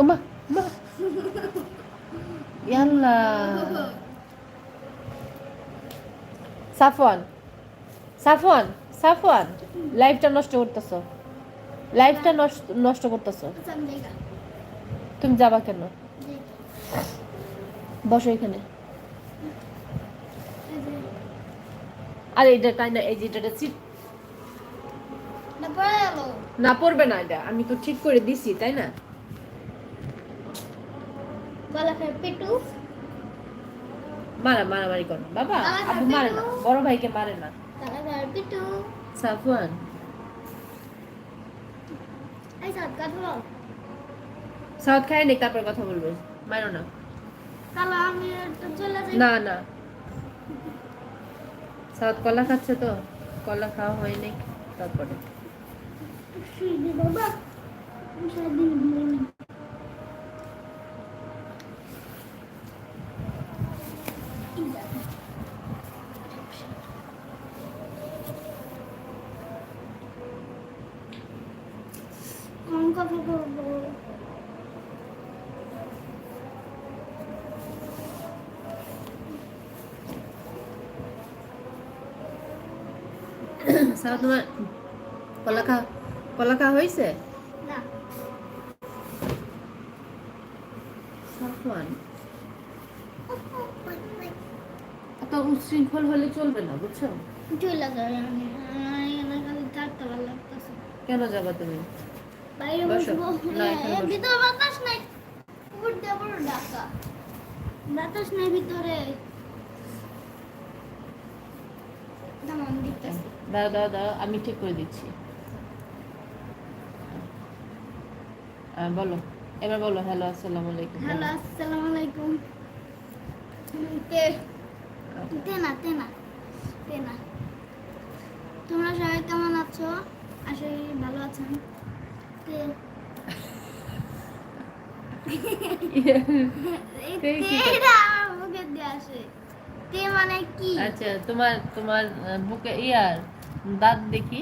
ওমা মা ইয়াল্লা সাফওয়ান সাফওয়ান সাফওয়ান লাইফটা নষ্ট করতেছ। লাইফটা নষ্ট করতেছ। তুমি যাবা কেন? বসো এখানে। আর এটা তাই না এই যে এটা সিট না পড়বে না এটা। আমি তো ঠিক করে দিছি তাই না? গলা খায় পেটু। মারা মারামারি করো। বাবা আবু মারে না বড় ভাইকে মারে না। পেটু। সাফওয়ান। এই কথা সাউথ খাই নে তারপর কথা বলবে। মারো না। তাহলে আমি চলে যাই। না না। সাউথ কলা খাচ্ছে তো কলা খাওয়া হয়নি তারপরে। বাবা আমি সারাদিন ঘুমাইনি কোন কথা বলব সাউথ তোমার কলা খা হয়েছে এত উচ্ছৃঙ্খল হলে চলবে না বুঝছ? কেন যাবা তুমি? বাইরে বসবো। ভিতরে বাতাস নাই। উপর দিয়ে পুরো ঢাকা। বাতাস নাই ভিতরে দাও দাও দাও আমি ঠিক করে দিচ্ছি। বলো এবার বলো হ্যালো আসসালামু আলাইকুম। হ্যালো আসসালামু আলাইকুম। তেনা তেনা তেনা তোমরা সবাই কেমন আছো? আশা করি ভালো আছেন মানে কি? আচ্ছা তোমার তোমার বুকে ইয়ার? দাঁত দেখি।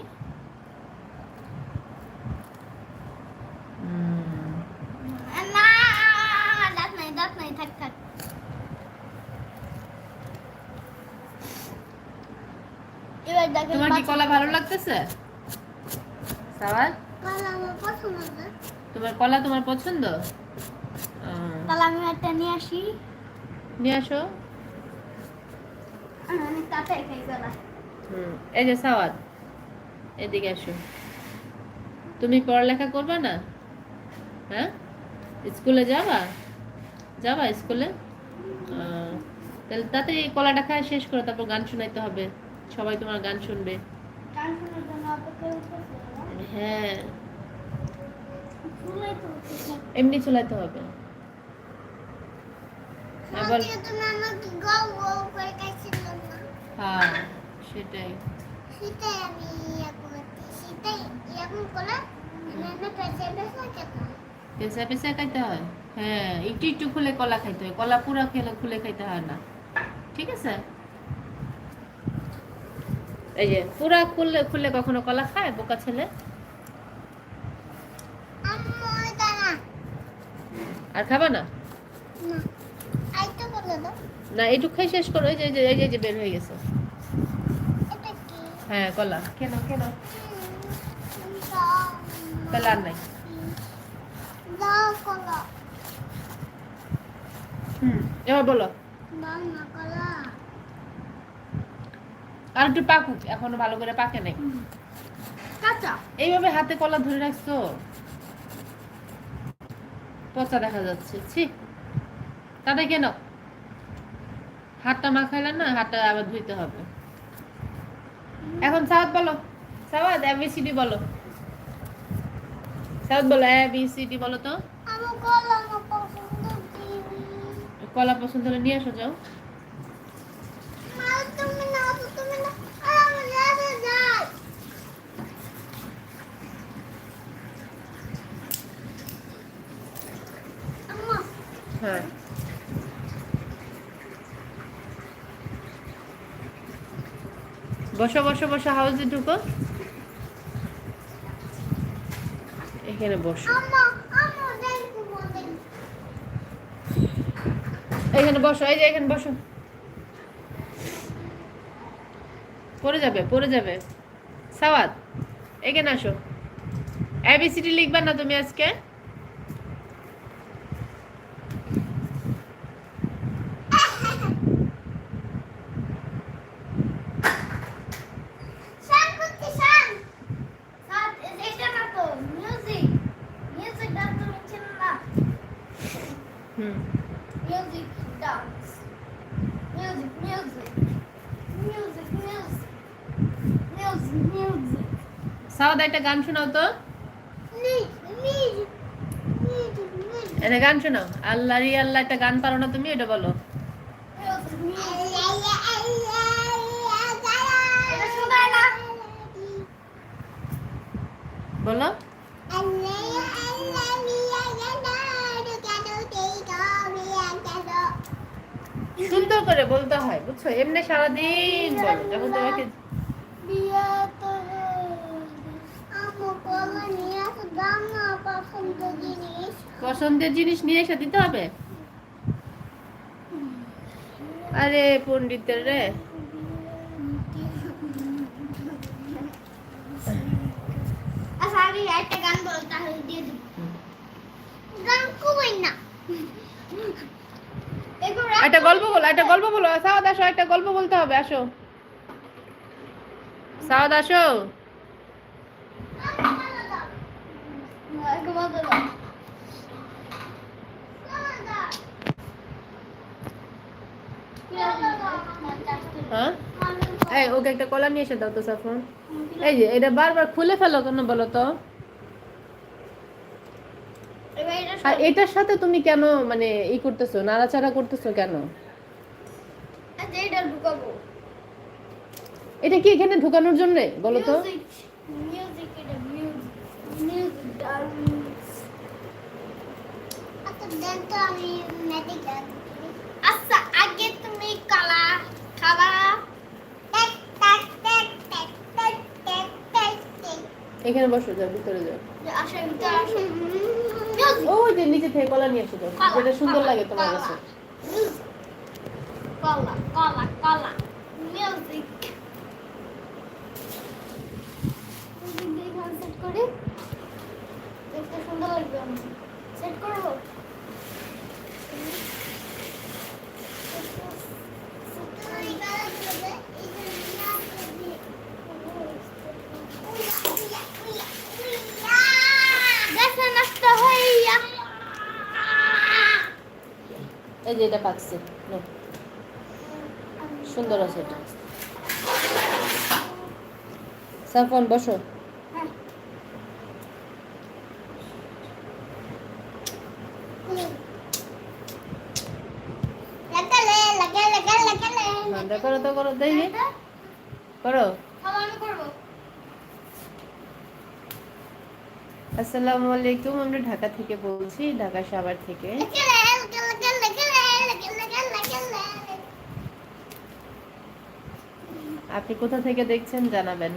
তোমার কি কলা ভালো লাগতেছে? তোমার কলা তোমার পছন্দ? তাহলে আমি একটা নিয়ে আসি। নিয়ে আসো। আমি কাঁচাই খাই কলা। হুম। এই যে সাওয়াদ এদিকে আসো। তুমি পড়ালেখা করবে না? হ্যাঁ? স্কুলে যাবা? যাবা স্কুলে? তাহলে তাড়াতাড়ি এই কলাটা খায় শেষ করো তারপর গান শোনাইতে হবে। সবাই তোমার গান শুনবে। হ্যাঁ। এমনি চলাইতে হবে। না হ্যাঁ। সেটাই। সেটাই আমি সেটাই এরকম করে আমি পেঁচে পেঁচে খেতাম পেঁচা পেঁচা খাইতে হয়? হ্যাঁ একটু একটু খুলে কলা খাইতে হয়। কলা পুরা খেলে খুলে খাইতে হয় না। ঠিক আছে? এই যে পুরা খুললে খুলে কখনো কলা খায় বোকা ছেলে? আর খাবা না? না এইটুক খাই শেষ করো। এই যে এই যে- বের হয়ে গেছে। হ্যাঁ কলা। কেন কেন? তাহলে আর নাই। হুম এবার বলো। দাও না কলা। আর একটু পাকুক এখনও ভালো করে পাকে নাই। কাঁচা। এইভাবে হাতে কলা ধরে রাখছো? পচা দেখা যাচ্ছে ছি। তাতে কেন? হাতটা মাখাইলে না হাতটা আবার ধুইতে হবে। এখন সাউথ বলো। South A B C D বলো ডি বলো। সাউথ বলো এ আমার কলা ডি পছন্দ তো কলা পছন্দ হলে নিয়ে আসো যাও। বসো বসো বসো হাউসে ঢুকো। এখানে বসো। এখানে বসো এই যে এখানে বসো। পড়ে যাবে পড়ে যাবে। সাওয়াত এখানে আসো। এবিসিডি লিখবা না তুমি আজকে? সাওয়াত একটা গান শোনাও তো। এনে গান শোনাও। আল্লাহ রি আল্লাহ একটা গান পারো না তুমি এটা বলো। এটা বলো। সুন্দর করে বলতে হয় বুঝছ? এমনি সারাদিন বলো যখন তোমাকে পছন্দের জিনিস নিয়ে এসে দিতে হবে? আরে পণ্ডিতের রে। একটা গল্প বলো, একটা গল্প বলো। সাওয়াদ, আসো, একটা গল্প বলতে হবে, আসো। সাওয়াদ, আসো একটা বলতে দাও। হ্যাঁ? ওকে একটা কলা নিয়ে এসে দাও তো সাফন এই যে, এটা বারবার খুলে ফেলো কেন বলো তো? আর এটার সাথে তুমি কেন মানে ই করতেছো, নাড়াচাড়া করতেছো কেন? এটা কি এখানে ঢুকানোর জন্য, বলো তো? মিউজিক এটা অনেক ডান্স আচ্ছা দেন তো আমি ম্যাজিক ডান্স আচ্ছা আগে তুমি কালা খাবা এখানে বসো যাও ভিতরে যাও। আসো ভিতরে আসো। যে নিচে থেকে কলা নিয়ে এসো যাও যেটা সুন্দর লাগে তোমার কাছে। কলা কলা কলা। মিউজিক করি দেখতে সুন্দর লাগবে আমার। সেট করব এই যে এটা সুন্দর আছে এটা। সাফন বসো। করো দেখি করো। আসসালামু আলাইকুম, আমরা ঢাকা থেকে বলছি, ঢাকা থেকে। আপনি কোথা থেকে দেখছেন, জানাবেন।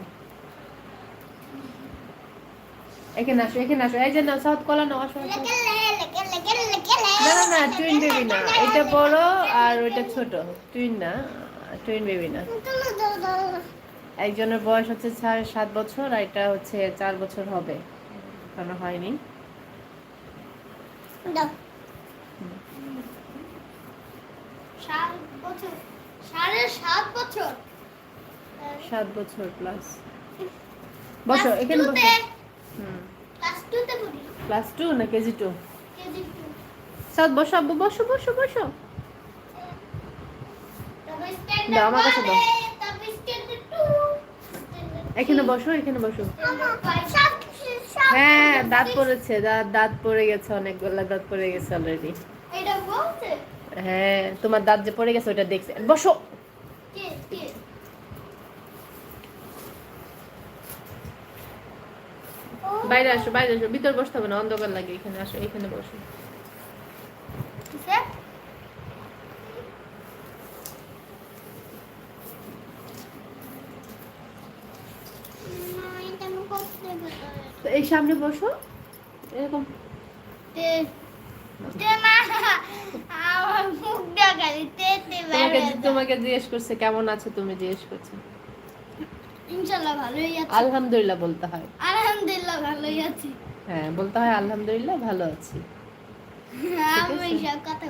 এখানে আসো এখানে আসো। এই যে নাও, সাউথ কলা আসো। না না না টুইন বেবি না। এটা বড় আর ওইটা ছোট। টুইন না। টুইন বেবি না। একজনের বয়স হচ্ছে সাত বছর আর এটা হচ্ছে চার বছর হবে। এখনও হয়নি। সাত বছর। প্লাস বসো এখানে বসো। হুম। ক্লাস টুতে পড়ি ক্লাস টু না K G two K G two সাত বসো আব্বু বসো বসো বসো। দাও, আমার কাছে দাও। এখানে বসো এখানে বসো। হ্যাঁ দাঁত পড়েছে দাঁত দাঁত পড়ে গেছে অনেকগুলো দাঁত পড়ে গেছে অলরেডি হ্যাঁ তোমার দাঁত যে পড়ে গেছে ওটা দেখছে। বসো। বাইরে আসো বাইরে আসো। ভিতর বসতে হবে না অন্ধকার লাগে। এখানে আসো এখানে বসো কিসে না এটা আমি করতে পারি তো এই সামনে বসো। এরকম। তোমাকে হয়ে জিজ্ঞেস করছে কেমন আছো তুমি? জিজ্ঞেস করছে। ইনশাল্লাহ ভালোই আছি। আলহামদুলিল্লাহ বলতে হয়। আলহামদুলিল্লাহ ভালোই আছি। হ্যাঁ বলতে হয় আলহামদুলিল্লাহ ভালো আছি। আমি সব কথা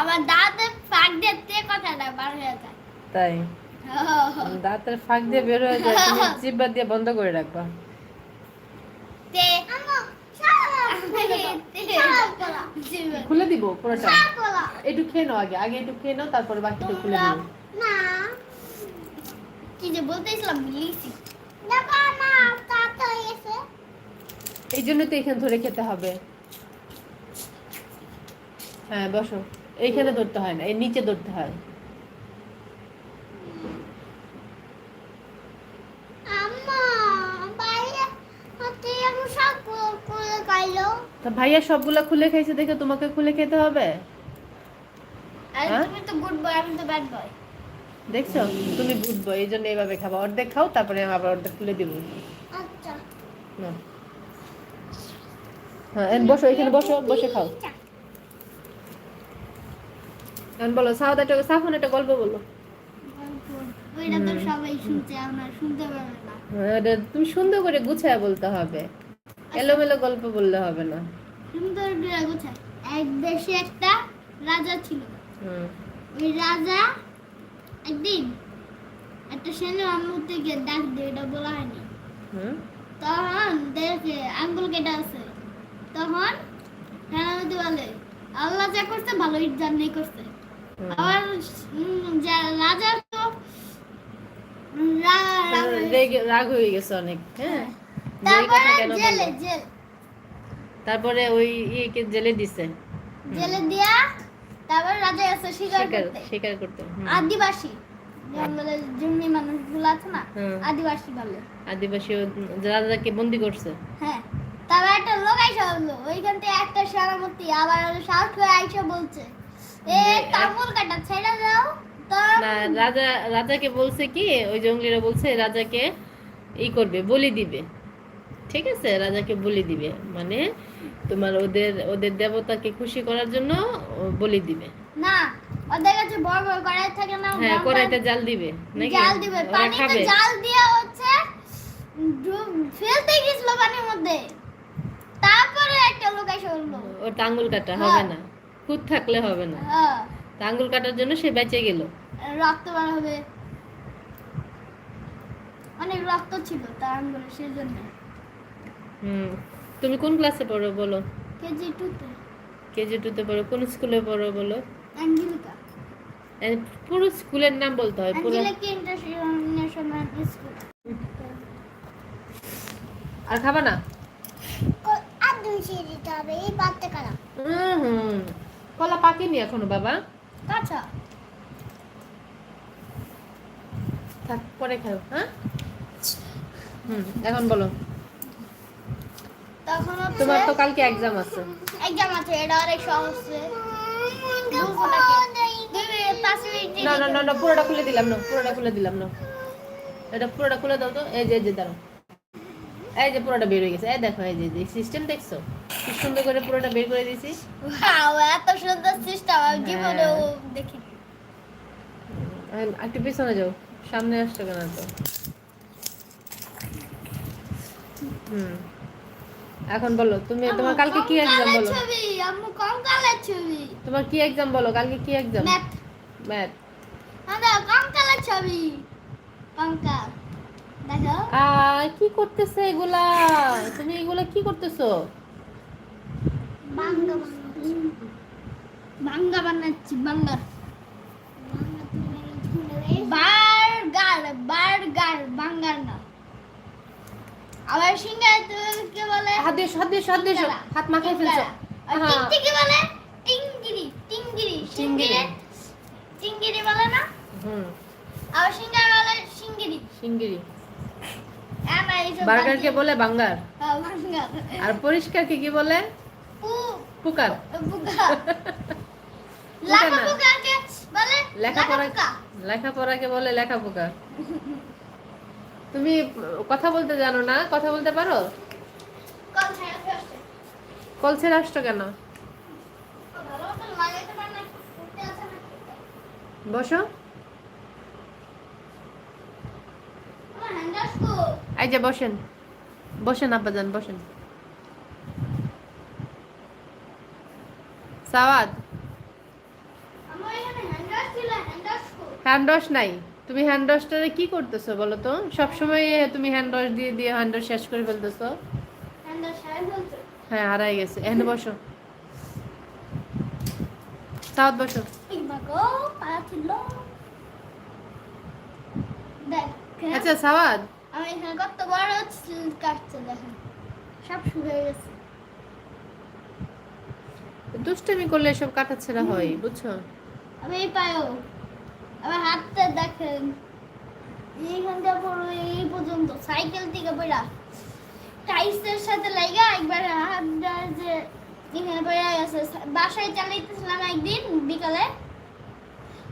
আমার দাঁতের ফাঁক দিয়ে তে কথাটা বার হয়ে যায়। তাই? দাঁতের ফাঁক দিয়ে বের হয়ে যায় তুমি জিব্বা দিয়ে বন্ধ করে রাখবা। খুলে দিব পুরোটা। একটু খেয়ে নাও আগে। আগে একটু খেয়ে নাও তারপরে বাকিটা খুলে দিব না। কি যে বলতেছিলাম গেছে। এই জন্য তো এখানে ধরে খেতে হবে। হ্যাঁ বসো। এইখানে ধরতে হয় না এর নিচে ধরতে হয় আম্মা বাইরে হতে আমি সব করে তা ভাইয়া সবগুলা খুলে খাইছে দেখে তোমাকে খুলে খেতে হবে? হ্যাঁ? তুমি তো গুড বয় আমি তো ব্যাড বয় দেখছ? তুমি বুঝব এই জন্য এইভাবে খাবা। অর্ধেক খাও তারপরে আমি আবার অর্ধেক খুলে দিব। আচ্ছা। হ্যাঁ বসো এখানে বসো বসে খাও। এখন বলো সাউদ একটা সাফন একটা গল্প বলো। ওইটা তো সবাই আমরা শুনতে পারবে না। হ্যাঁ, তুমি সুন্দর করে গুছায় বলতে হবে। এলোমেলো গল্প বললে হবে না। সুন্দর এক দেশে একটা রাজা ছিল। ওই রাজা একদিন একটা সেনা ডাক দিয়ে এটা বলা হয়নি। তখন দেখে আঙ্গুল কেটে আছে। তখন সেনাপতি বলে আল্লাহ যা করছে ভালোই জানি করছে। আবার রাজা তো রেগে- রাগ হয়ে গেছে অনেক হ্যাঁ। তারপরে কথা কেন জেলে বলল? জেল। তারপরে ওই ইয়েকে জেলে দিছে। জেলে দিয়া তারপর রাজা আছে শিকার করতে। শিকার করতে আদিবাসী। জঙ্গলের জন্মি মানুষগুলো আছে না আদিবাসী বলে। আদিবাসী রাজাকে বন্দি করছে। হ্যাঁ তারপর একটা লোক আইসা বলল ওইখান থেকে একটা সারামতি আবার সাউথ হয়ে আইসা বলছে এ তামুল কাটা ছেড়ে দাও রাজা রাজাকে বলছে কি ওই জঙ্গলিরা বলছে রাজাকে ই করবে বলি দিবে। ঠিক আছে রাজাকে বলি দিবে। মানে তোমার ওদের ওদের দেবতাকে খুশি করার জন্য বলি দিবে। না ওদের কাছে বড় বড় কড়াই থাকে না হ্যাঁ কড়াইতে জাল দিবে নাকি? জাল দিবে পানিতে জাল দিয়া হচ্ছে ফেলতে গেছিল পানির মধ্যে। তারপরে একটা লোক এসে বলল ওটা আঙ্গুল কাটা হ্যাঁ। হবে না। খুদ থাকলে হবে না। হ্যাঁ। আঙ্গুল কাটার জন্য সে বেঁচে গেল। রক্ত বার হবে। অনেক রক্ত ছিল তার আঙ্গুলে সেই জন্য হুম। তুমি কোন ক্লাসে পড়ো বলো? কেজি টুতে। কেজি টুতে পড়ো। কোন স্কুলে পড়ো বলো? অ্যাঞ্জেলিকা। পুরো স্কুলের নাম বলতে হয় পুরো ইন্টারন্যাশনাল স্কুল। আর খাবা না? আর দুই দিতে হবে এই হুম হুম। কলা পাকেনি এখনও বাবা? কাঁচা। থাক পরে খাও হ্যাঁ? হুম এখন বলো। তখন তোমার তো কালকে এক্সাম আছে। এক্সাম আছে এটা অনেক সহজ না না না না পুরোটা খুলে দিলাম না পুরোটা খুলে দিলাম না। এটা পুরোটা খুলে দাও তো এই যে এই যে দাঁড়াও। এই যে পুরোটা বের হয়ে গেছে এই দেখো এই যে এই সিস্টেম দেখছ? কি সুন্দর করে পুরোটা বের করে দিয়েছি। ওয়াও এত সুন্দর সিস্টেম আমি জীবনেও দেখি আর একটু পিছনে যাও সামনে আসছো কেন তো হুম। এখন বলো তুমি তোমার কালকে কি এক্সাম বলো? ছবি আম্মু কঙ্কালের ছবি। তোমার কি এক্সাম বলো কালকে কি এক্সাম ম্যাথ। ম্যাথ। দাদা কঙ্কালের ছবি। কঙ্কাল দেখো। আ কি করতেছে এগুলা? তুমি এগুলা কি করতেছো? বাঙ্গা বাঙ্গা বানাচ্ছি বাঙ্গা বার্গার বার্গার বাঙ্গার না আবার সিঙ্গার কে বলে হাত দিয়ে হাত দিয়ে হাত দিয়ে। হাত মাখায় ফেলছো। হ্যাঁ। টিকটিকি বলে টিঙ্গিরি চিংড়ি। সিঙ্গিরি চিঙ্গিরি বলে না? হুম। আবার সিঙ্গার বলে সিঙ্গিরি সিঙ্গিরি আমার বার্গারকে বলে বাঙ্গার। হ্যাঁ, আর পরিষ্কারকে কি বলে? পু পুকার। বলে লেখাপড়া। লেখাপড়াকে বলে লেখাপোকা। তুমি কথা বলতে জানো না? কথা বলতে পারো? কলছে রাষ্ট্র কেন? বসো। এই যে বসেন। বসেন আব্বা যান বসেন। সাওয়াদ? হ্যান্ড নাই। তুমি হ্যান্ড ওয়াশটারে কি করতেছো বলো তো? সবসময় তুমি হ্যান্ড ওয়াশ দিয়ে দিয়ে হ্যান্ড ওয়াশ শেষ করে ফেলতেছো? হ্যাঁ হারাই গেছে। এখানে বসো। সাউথ বসো। দেখ আচ্ছা সাওয়াদ। আমি এখানে কত বড় কাটছে দেখেন। সব শুরু হয়ে গেছে। দুষ্টামি করলে এসব কাটাছেড়া হয় বুঝছ? আমি পায়ও। আমার হাতটা দেখেন। এইখানটা পুরো এই পর্যন্ত। সাইকেল থেকে বেড়া টাইসের সাথে লাগা একবার হাতটা যে এখানে বেড়া গেছে। বাসায় চালাইতেছিলাম একদিন বিকালে।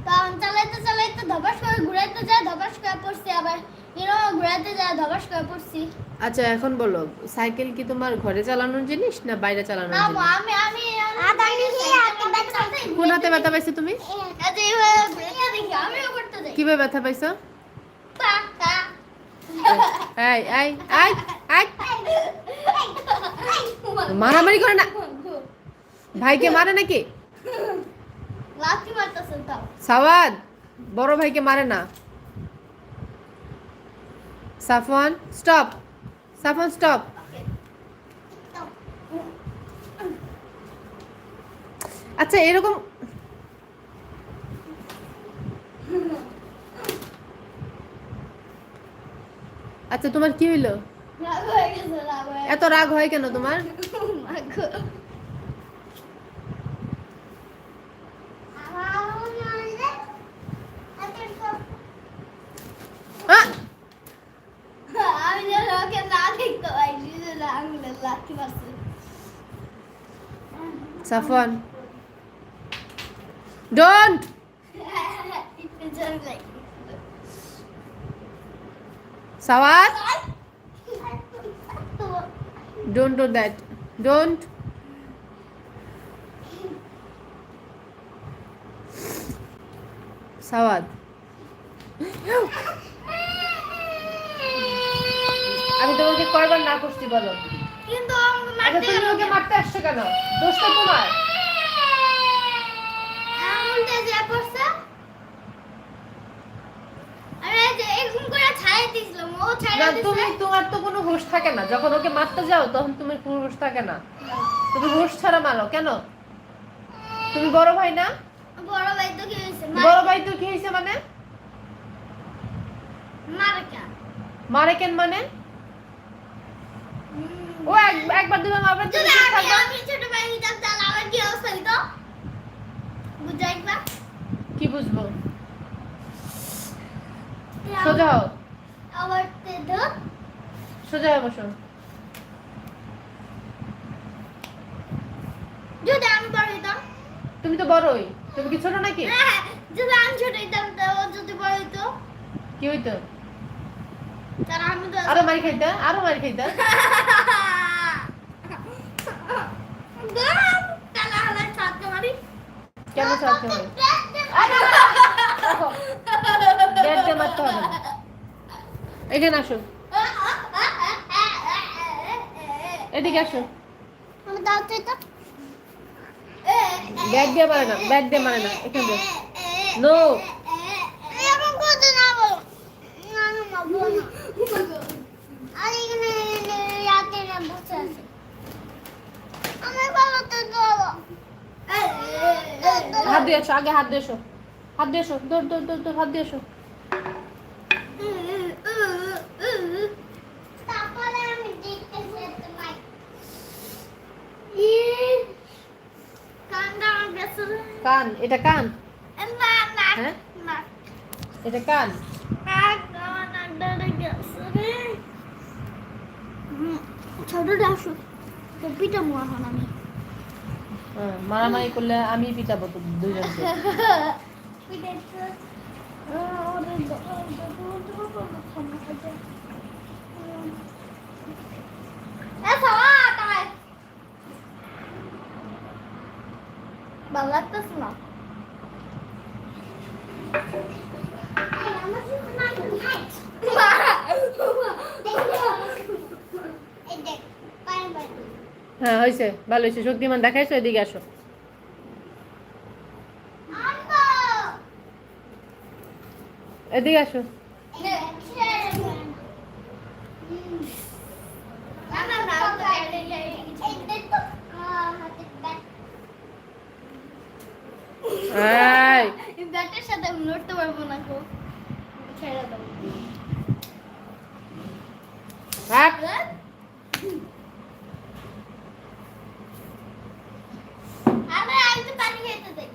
তখন চালাইতে চালাইতে ধবাস করে ঘুরাইতে যায় ধবাস করে পড়ছি। আবার এরও ঘুরাইতে যায় ধবাস করে পড়ছি। আচ্ছা এখন বলো সাইকেল কি তোমার ঘরে চালানোর জিনিস না বাইরে চালানোর জিনিস? আমি আমি কোন হাতে ব্যথা পাইছো তুমি? কীভাবে ব্যথা পাইছো। এই এই এই এই। মারামারি করে না। ভাইকে মারে নাকি? সাওয়াদ বড় ভাইকে মারে না। সাফওয়ান, স্টপ। সাফওয়ান, স্টপ। আচ্ছা এরকম আচ্ছা তোমার কি হইল? এত রাগ হয় কেন তোমার? মাগো। লাগে। Sawad don't do that don't Sawad আমি তোমাকে কয়বার না করছি বলো? কিন্তু আমাকে আচ্ছা মারতে তুমি ওকে? মারতে আসছো কেন? দোষটা তোমার আঙুলটা যে পড়ছে আমি এই যে এরকম করে ছাড়াই দিয়েছিলাম ও না ছাড়াই তুমি তোমার তো কোনো হুঁশ থাকে না। যখন ওকে মারতে যাও তখন তুমি কোনো হুঁশ থাকে না। তুমি হুঁশ ছাড়া মারো কেন? তুমি বড় ভাই না? বড় ভাই তো কি বড় ভাই তো কি মানে? মার্কা মারে কেন মানে? ও একবার দুবার মারবে তুমি ছোট ভাই হইতাম তাহলে আমার কি অবস্থা হইতো বুঝা একবার কি বুঝব সোজা হও। আবার সোজা হয়ে বসো। যদি আমি বড় হইতাম। তুমি তো বড়ই। তুমি কি ছোট নাকি? হ্যাঁ, যদি আমি ছোট হইতাম তো যদি বড় হইতো। কি হইতো? তাহলে আরও মারি খাইতা আরও মারি খাইতা। তাহলে কেন চাচ্ছে হয় মারতে হবে। এখানে আসো। এদিকে আসো। ব্যাট দিয়ে মারে না ব্যাট দিয়ে মারে না, এখানে বস নো হাত দিয়ে এসো আগে হাত দিয়ে এসো হাত দিয়ে এসো দৌড় দৌড় দৌড়, হাত দিয়ে এসো তারপরে আমি দেখতেছি তোমায় কান্দা আমার গেছে কান এটা কান? হ্যাঁ? এটা কান? হ্যাঁ, মারামারি করলে আমি পিটাবো তো দুজনকে। ভালো লাগতেছে না হ্যাঁ হয়েছে। ভালো হয়েছে। শক্তিমান দেখাইছো? এদিকে আসো। এদিকে আসো। এই। ব্যাটের সাথে আমি লড়তে পারব না গো। ছেড়ে দাও। হ্যাঁ। তো পানি খেতে দেই